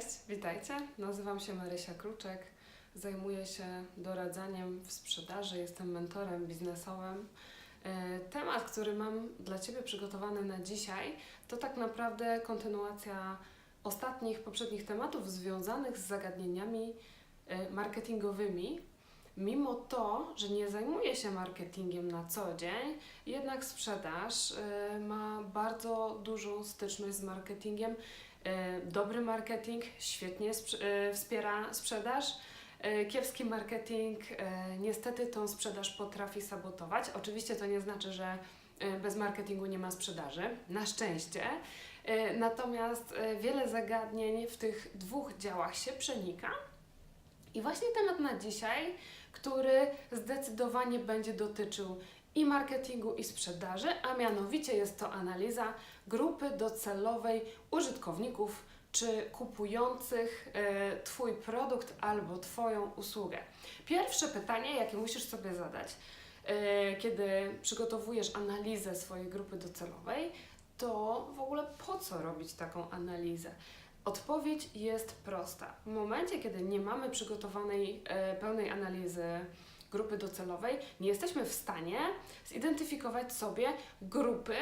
Cześć, witajcie. Nazywam się Marysia Kruczek. Zajmuję się doradzaniem w sprzedaży, jestem mentorem biznesowym. E, Temat, który mam dla Ciebie przygotowany na dzisiaj, to tak naprawdę kontynuacja ostatnich, poprzednich tematów związanych z zagadnieniami e, marketingowymi. Mimo to, że nie zajmuję się marketingiem na co dzień, jednak sprzedaż e, ma bardzo dużą styczność z marketingiem. E, Dobry marketing świetnie e, wspiera sprzedaż. E, Kiepski marketing niestety tą sprzedaż potrafi sabotować. Oczywiście to nie znaczy, że bez marketingu nie ma sprzedaży, na szczęście. Natomiast wiele zagadnień w tych dwóch działach się przenika. I właśnie temat na dzisiaj, który zdecydowanie będzie dotyczył i marketingu, i sprzedaży, a mianowicie jest to analiza grupy docelowej użytkowników czy kupujących e, Twój produkt albo Twoją usługę. Pierwsze pytanie, jakie musisz sobie zadać, e, kiedy przygotowujesz analizę swojej grupy docelowej, to w ogóle po co robić taką analizę? Odpowiedź jest prosta. W momencie, kiedy nie mamy przygotowanej e, pełnej analizy grupy docelowej, nie jesteśmy w stanie zidentyfikować sobie grupy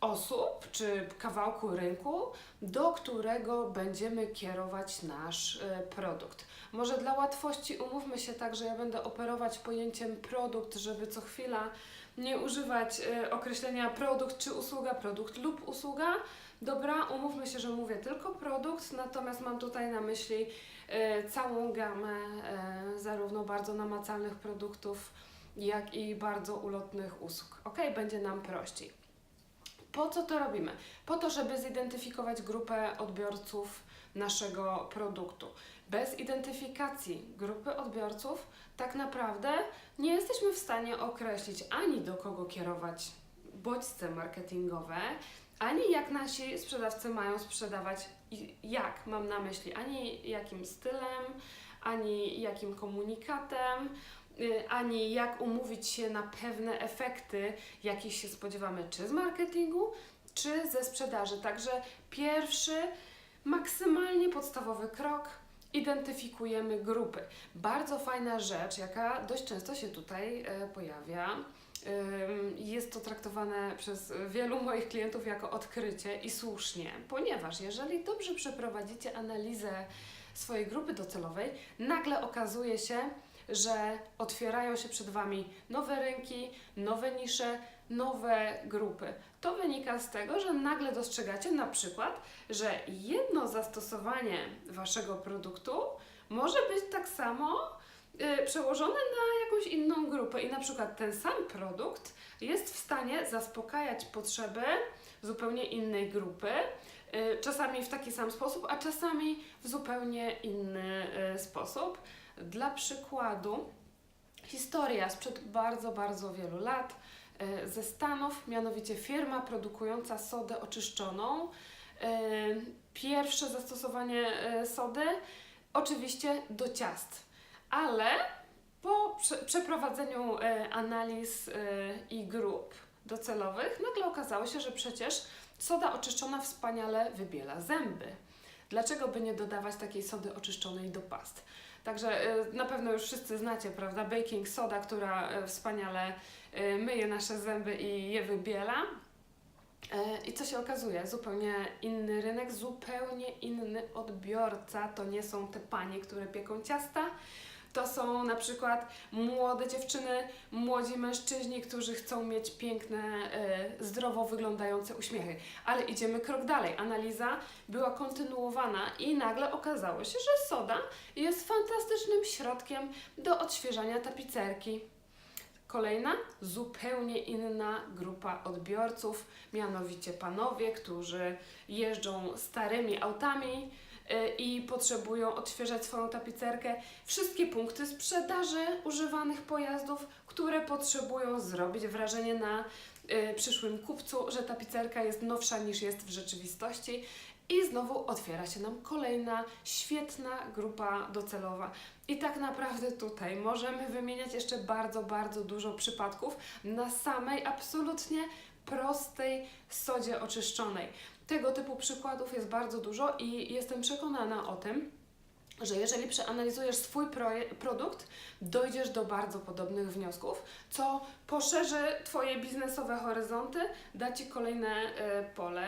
osób czy kawałku rynku, do którego będziemy kierować nasz e, produkt. Może dla łatwości umówmy się tak, że ja będę operować pojęciem produkt, żeby co chwila nie używać e, określenia produkt czy usługa, produkt lub usługa. Dobra, umówmy się, że mówię tylko produkt, natomiast mam tutaj na myśli e, całą gamę e, zarówno bardzo namacalnych produktów, jak i bardzo ulotnych usług. Ok, będzie nam prościej. Po co to robimy? Po to, żeby zidentyfikować grupę odbiorców naszego produktu. Bez identyfikacji grupy odbiorców, tak naprawdę nie jesteśmy w stanie określić ani do kogo kierować bodźce marketingowe, ani jak nasi sprzedawcy mają sprzedawać i jak mam na myśli, ani jakim stylem, ani jakim komunikatem, y, ani jak umówić się na pewne efekty, jakich się spodziewamy, czy z marketingu, czy ze sprzedaży. Także pierwszy, maksymalnie podstawowy krok. Identyfikujemy grupy. Bardzo fajna rzecz, jaka dość często się tutaj e, pojawia. Jest to traktowane przez wielu moich klientów jako odkrycie i słusznie, ponieważ jeżeli dobrze przeprowadzicie analizę swojej grupy docelowej, nagle okazuje się, że otwierają się przed Wami nowe rynki, nowe nisze, nowe grupy. To wynika z tego, że nagle dostrzegacie na przykład, że jedno zastosowanie Waszego produktu może być tak samo y, przełożone na jakąś inną grupę i na przykład ten sam produkt jest w stanie zaspokajać potrzeby zupełnie innej grupy, y, czasami w taki sam sposób, a czasami w zupełnie inny y, sposób. Dla przykładu, historia sprzed bardzo, bardzo wielu lat ze Stanów, mianowicie firma produkująca sodę oczyszczoną. Y, Pierwsze zastosowanie y, sody oczywiście do ciast, ale po prze przeprowadzeniu e, analiz e, i grup docelowych nagle okazało się, że przecież soda oczyszczona wspaniale wybiela zęby. Dlaczego by nie dodawać takiej sody oczyszczonej do past? Także e, na pewno już wszyscy znacie, prawda? Baking soda, która e, wspaniale e, myje nasze zęby i je wybiela. I co się okazuje? Zupełnie inny rynek, zupełnie inny odbiorca. To nie są te panie, które pieką ciasta. To są na przykład młode dziewczyny, młodzi mężczyźni, którzy chcą mieć piękne, e, zdrowo wyglądające uśmiechy. Ale idziemy krok dalej. Analiza była kontynuowana i nagle okazało się, że soda jest fantastycznym środkiem do odświeżania tapicerki. Kolejna, zupełnie inna grupa odbiorców, mianowicie panowie, którzy jeżdżą starymi autami i potrzebują odświeżać swoją tapicerkę. Wszystkie punkty sprzedaży używanych pojazdów, które potrzebują zrobić wrażenie na y, przyszłym kupcu, że tapicerka jest nowsza niż jest w rzeczywistości. I znowu otwiera się nam kolejna świetna grupa docelowa. I tak naprawdę tutaj możemy wymieniać jeszcze bardzo, bardzo dużo przypadków na samej absolutnie prostej sodzie oczyszczonej. Tego typu przykładów jest bardzo dużo i jestem przekonana o tym, że jeżeli przeanalizujesz swój produkt, dojdziesz do bardzo podobnych wniosków, co poszerzy Twoje biznesowe horyzonty, da Ci kolejne e, pole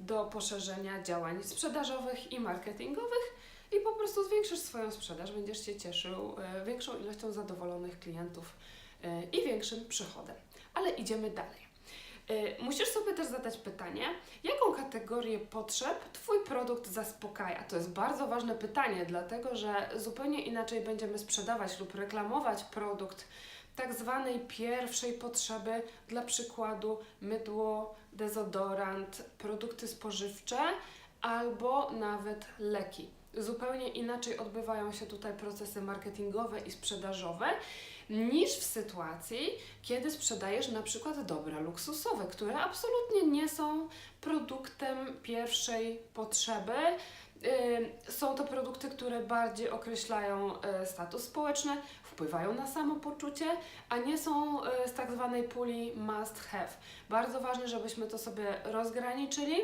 do poszerzenia działań sprzedażowych i marketingowych i po prostu zwiększysz swoją sprzedaż, będziesz się cieszył e, większą ilością zadowolonych klientów e, i większym przychodem. Ale idziemy dalej. E, Musisz sobie też zadać pytanie, jaką kategorię potrzeb Twój produkt zaspokaja? To jest bardzo ważne pytanie, dlatego że zupełnie inaczej będziemy sprzedawać lub reklamować produkt tak zwanej pierwszej potrzeby, dla przykładu mydło, dezodorant, produkty spożywcze albo nawet leki. Zupełnie inaczej odbywają się tutaj procesy marketingowe i sprzedażowe niż w sytuacji, kiedy sprzedajesz na przykład dobra luksusowe, które absolutnie nie są produktem pierwszej potrzeby. Ym, Są to produkty, które bardziej określają e, status społeczny, wpływają na samopoczucie, a nie są e, z tak zwanej puli must have. Bardzo ważne, żebyśmy to sobie rozgraniczyli.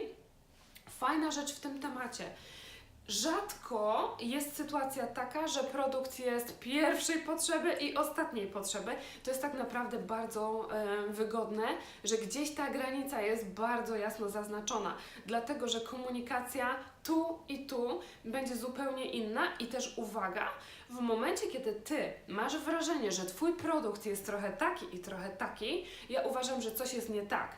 Fajna rzecz w tym temacie. Rzadko jest sytuacja taka, że produkt jest pierwszej potrzeby i ostatniej potrzeby. To jest tak naprawdę bardzo e, wygodne, że gdzieś ta granica jest bardzo jasno zaznaczona, dlatego że komunikacja tu i tu będzie zupełnie inna i też uwaga, w momencie kiedy ty masz wrażenie, że twój produkt jest trochę taki i trochę taki, ja uważam, że coś jest nie tak.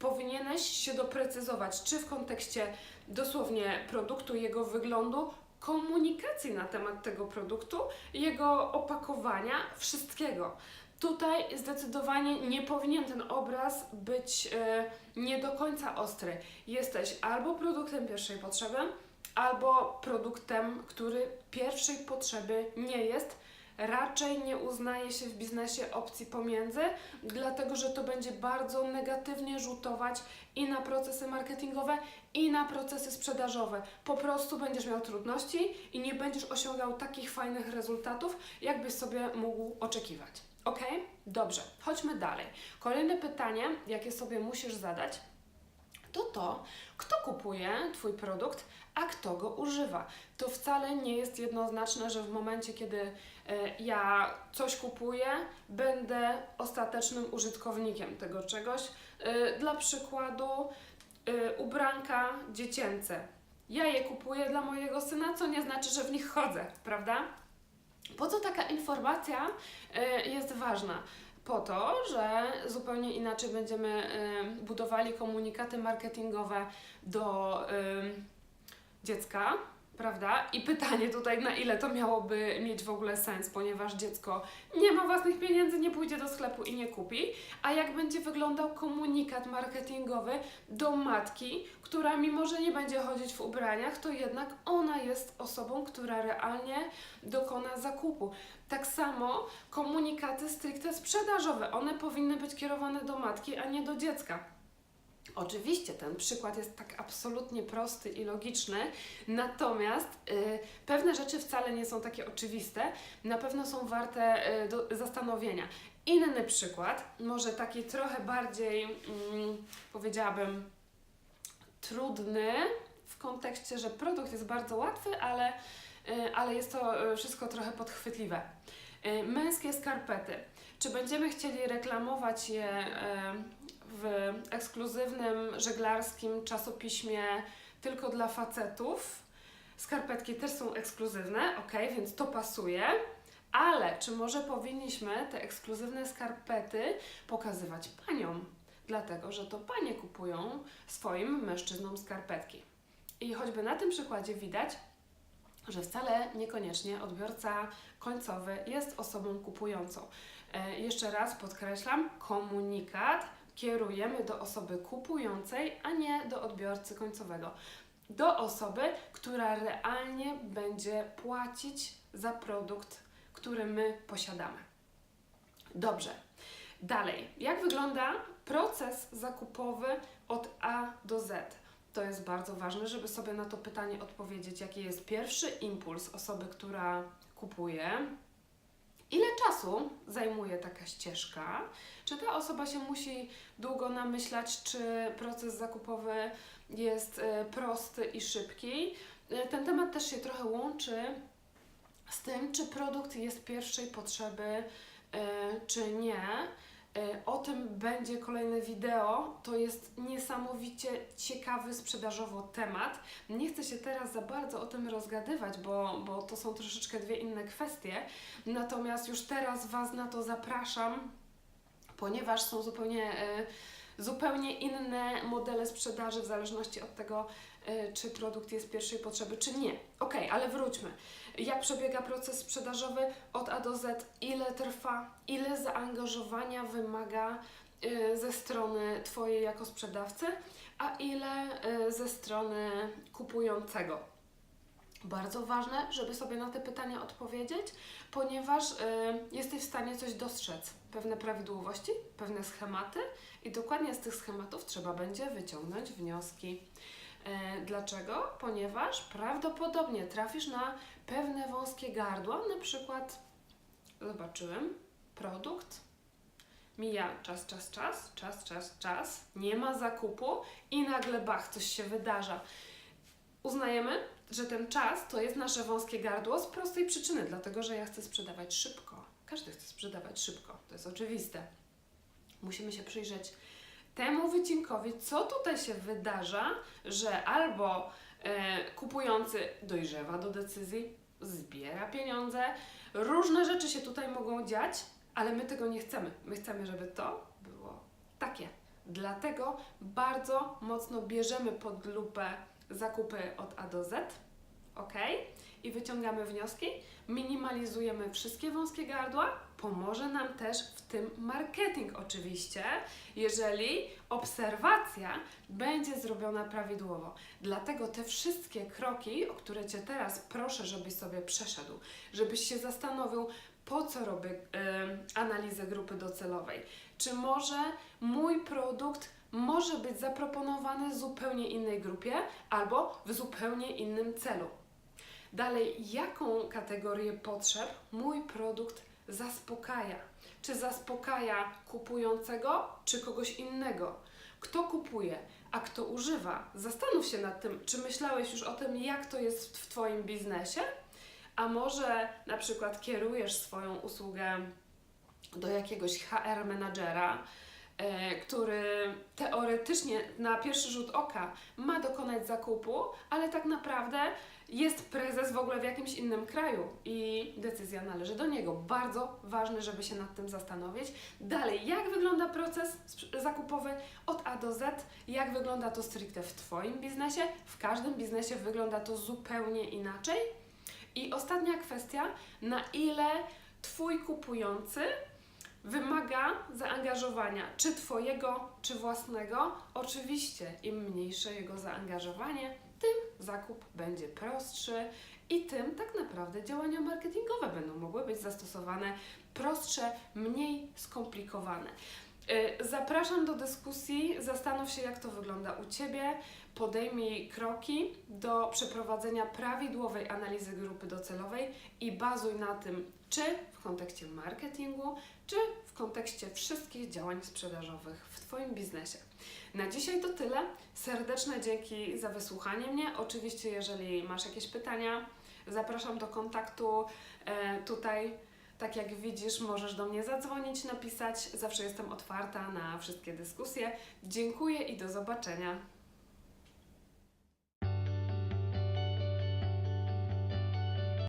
Powinieneś się doprecyzować, czy w kontekście dosłownie produktu, jego wyglądu, komunikacji na temat tego produktu, jego opakowania, wszystkiego. Tutaj zdecydowanie nie powinien ten obraz być e, nie do końca ostry. Jesteś albo produktem pierwszej potrzeby, albo produktem, który pierwszej potrzeby nie jest. Raczej nie uznaje się w biznesie opcji pomiędzy, dlatego że to będzie bardzo negatywnie rzutować i na procesy marketingowe, i na procesy sprzedażowe. Po prostu będziesz miał trudności i nie będziesz osiągał takich fajnych rezultatów, jakbyś sobie mógł oczekiwać. Ok? Dobrze, chodźmy dalej. Kolejne pytanie, jakie sobie musisz zadać, to to, kto kupuje Twój produkt, a kto go używa. To wcale nie jest jednoznaczne, że w momencie, kiedy e, ja coś kupuję, będę ostatecznym użytkownikiem tego czegoś. E, Dla przykładu, e, ubranka dziecięce. Ja je kupuję dla mojego syna, co nie znaczy, że w nich chodzę, prawda? Po co taka informacja jest ważna? Po to, że zupełnie inaczej będziemy budowali komunikaty marketingowe do dziecka, prawda? I pytanie tutaj, na ile to miałoby mieć w ogóle sens, ponieważ dziecko nie ma własnych pieniędzy, nie pójdzie do sklepu i nie kupi. A jak będzie wyglądał komunikat marketingowy do matki, która mimo, że nie będzie chodzić w ubraniach, to jednak ona jest osobą, która realnie dokona zakupu. Tak samo komunikaty stricte sprzedażowe, one powinny być kierowane do matki, a nie do dziecka. Oczywiście ten przykład jest tak absolutnie prosty i logiczny, natomiast y, pewne rzeczy wcale nie są takie oczywiste, na pewno są warte y, do zastanowienia. Inny przykład, może taki trochę bardziej, mm, powiedziałabym, trudny w kontekście, że produkt jest bardzo łatwy, ale, y, ale jest to y, wszystko trochę podchwytliwe. Y, Męskie skarpety. Czy będziemy chcieli reklamować je y, w ekskluzywnym żeglarskim czasopiśmie tylko dla facetów? Skarpetki też są ekskluzywne, ok, więc to pasuje. Ale czy może powinniśmy te ekskluzywne skarpety pokazywać paniom? Dlatego, że to panie kupują swoim mężczyznom skarpetki. I choćby na tym przykładzie widać, że wcale niekoniecznie odbiorca końcowy jest osobą kupującą. E, jeszcze raz podkreślam, komunikat kierujemy do osoby kupującej, a nie do odbiorcy końcowego. Do osoby, która realnie będzie płacić za produkt, który my posiadamy. Dobrze. Dalej, jak wygląda proces zakupowy od A do Z? To jest bardzo ważne, żeby sobie na to pytanie odpowiedzieć, jaki jest pierwszy impuls osoby, która kupuje, Ile czasu zajmuje taka ścieżka? Czy ta osoba się musi długo namyślać, czy proces zakupowy jest e, prosty i szybki? E, Ten temat też się trochę łączy z tym, czy produkt jest pierwszej potrzeby, e, czy nie. E, O tym będzie kolejne wideo. To jest niesamowicie ciekawy sprzedażowo temat. Nie chcę się teraz za bardzo o tym rozgadywać, bo, bo to są troszeczkę dwie inne kwestie. Natomiast już teraz Was na to zapraszam, ponieważ są zupełnie, e, zupełnie inne modele sprzedaży w zależności od tego, czy produkt jest pierwszej potrzeby, czy nie. Ok, ale wróćmy. Jak przebiega proces sprzedażowy od A do Z? Ile trwa? Ile zaangażowania wymaga e, ze strony Twojej jako sprzedawcy, a ile e, ze strony kupującego? Bardzo ważne, żeby sobie na te pytania odpowiedzieć, ponieważ jesteś w stanie coś dostrzec, pewne prawidłowości, pewne schematy i dokładnie z tych schematów trzeba będzie wyciągnąć wnioski. E, dlaczego? Ponieważ prawdopodobnie trafisz na pewne wąskie gardła, na przykład zobaczyłem produkt, mija czas, czas, czas, czas, czas, czas, nie ma zakupu i nagle bach, coś się wydarza. Uznajemy, że ten czas to jest nasze wąskie gardło z prostej przyczyny, dlatego że ja chcę sprzedawać szybko. Każdy chce sprzedawać szybko, to jest oczywiste. Musimy się przyjrzeć temu wycinkowi, co tutaj się wydarza, że albo e, kupujący dojrzewa do decyzji, zbiera pieniądze, różne rzeczy się tutaj mogą dziać, ale my tego nie chcemy. My chcemy, żeby to było takie. Dlatego bardzo mocno bierzemy pod lupę zakupy od A do Z, ok? I wyciągamy wnioski, minimalizujemy wszystkie wąskie gardła. Pomoże nam też w tym marketing, oczywiście, jeżeli obserwacja będzie zrobiona prawidłowo. Dlatego te wszystkie kroki, o które Cię teraz proszę, żebyś sobie przeszedł, żebyś się zastanowił, po co robię y, analizę grupy docelowej. Czy może mój produkt może być zaproponowany zupełnie innej grupie albo w zupełnie innym celu. Dalej, jaką kategorię potrzeb mój produkt zaspokaja? Czy zaspokaja kupującego, czy kogoś innego? Kto kupuje, a kto używa? Zastanów się nad tym, czy myślałeś już o tym, jak to jest w Twoim biznesie? A może na przykład kierujesz swoją usługę do jakiegoś HR menadżera, który teoretycznie na pierwszy rzut oka ma dokonać zakupu, ale tak naprawdę jest prezes w ogóle w jakimś innym kraju i decyzja należy do niego. Bardzo ważne, żeby się nad tym zastanowić. Dalej, jak wygląda proces zakupowy od A do Z? Jak wygląda to stricte w Twoim biznesie? W każdym biznesie wygląda to zupełnie inaczej. I ostatnia kwestia, na ile Twój kupujący wymaga zaangażowania, czy Twojego, czy własnego. Oczywiście, im mniejsze jego zaangażowanie, tym zakup będzie prostszy i tym tak naprawdę działania marketingowe będą mogły być zastosowane prostsze, mniej skomplikowane. Y, Zapraszam do dyskusji, zastanów się, jak to wygląda u Ciebie, podejmij kroki do przeprowadzenia prawidłowej analizy grupy docelowej i bazuj na tym, czy w kontekście marketingu, czy w kontekście wszystkich działań sprzedażowych w Twoim biznesie. Na dzisiaj to tyle. Serdeczne dzięki za wysłuchanie mnie. Oczywiście, jeżeli masz jakieś pytania, zapraszam do kontaktu e, tutaj. Tak jak widzisz, możesz do mnie zadzwonić, napisać. Zawsze jestem otwarta na wszystkie dyskusje. Dziękuję i do zobaczenia.